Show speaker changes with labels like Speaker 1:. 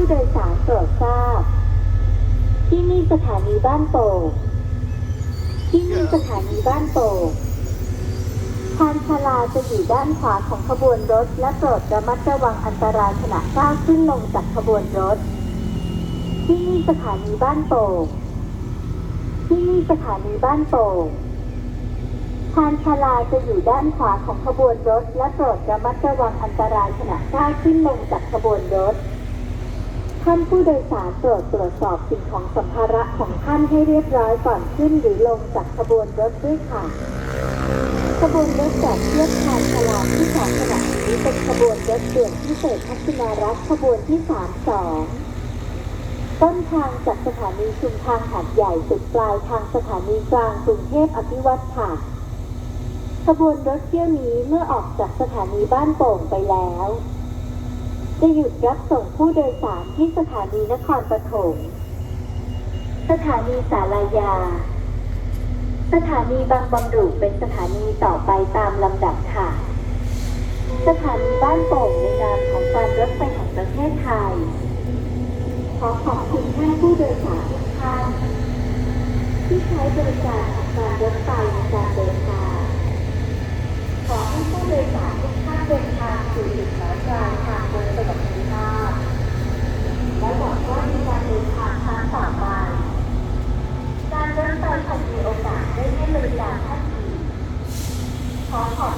Speaker 1: ผู้โดยสารโปรดทราบ ที่นี่สถานีบ้านโป่ง ที่นี่สถานีบ้านโป่งชานชาลาจะอยู่ด้านขวาของขบวนรถ และโปรดระมัดระวังอันตรายขณะก้าวขึ้นลงจากขบวนรถ ที่นี่สถานีบ้านโป่ง ที่นี่สถานีบ้านโป่งชานชาลาจะอยู่ด้านขวาของขบวนรถ และโปรดระมัดระวังอันตรายขณะก้าวขึ้นลงจากขบวนรถ ท่านผู้โดยสารโปรดตรวจสอบสิ่งของสัมภาระของท่านให้เรียบร้อยก่อนขึ้นหรือลงจากขบวนรถด้วยค่ะ ขบวนรถจากเทียบชานชาลาที่สองขณะนี้เป็นขบวนรถด่วนพิเศษพัฒนารัฐขบวนที่32ต้นทางจากสถานีชุมทางหาดใหญ่สุดปลายทางสถานีกลางกรุงเทพอภิวัตค่ะ ขบวนรถเที่ยวนี้เมื่อออกจากสถานีบ้านโป่งไปแล้ว จะหยุดรับส่งผู้โดยสารที่สถานีนครปฐม สถานีสารายา สถานีบางบำรุเป็นสถานีต่อไปตามลำดับค่ะ สถานีบ้านโป่งในนามของการรถไฟแห่งประเทศไทย ขอขอบคุณท่านผู้โดยสารทุกท่านที่ใช้บริการของการรถไฟในการเดินทางขอให้ผู้โดยสารทุก 好好